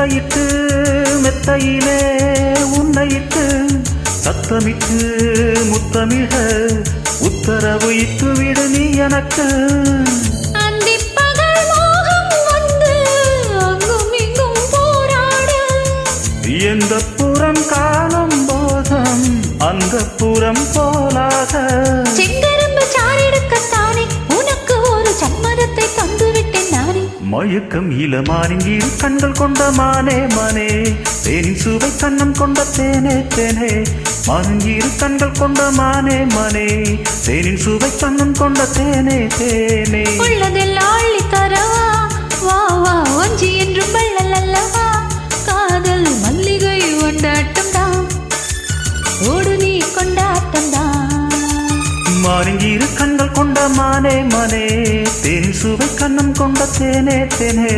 மெத்தையிட்டு மெத்தையிலே உன்னையிட்டு சத்தமிட்டு முத்தமிழ உத்தரவு இட்டுவிடு நீ எனக்கு. எந்த புறம் காணும் போதும் அந்த புறம் போலாக. மயக்கம் இளமானின் இரு கண்கள் கொண்ட மானே மானே. தேனின் சுவை கண்ணம் கொண்ட தேனே தேனே. மானின் இரு கண்கள் கொண்ட மானே மானே. தேனின் சுவை கண்ணம் கொண்ட தேனே தேனே. உள்ளதெல்லாம் அள்ளி தரவா? வா வா ஒஞ்சி என்றும் வள்ளல் அல்லவா? காதல் மல்லிகை கொண்டாட்டம் தான் ஓடு நீ கொண்டாட்டம் தான் மானின் இரு கண்கள் கொண்ட மானே மனே. தேன் சுவை கண்ணம் கொண்ட தேனே தேனே.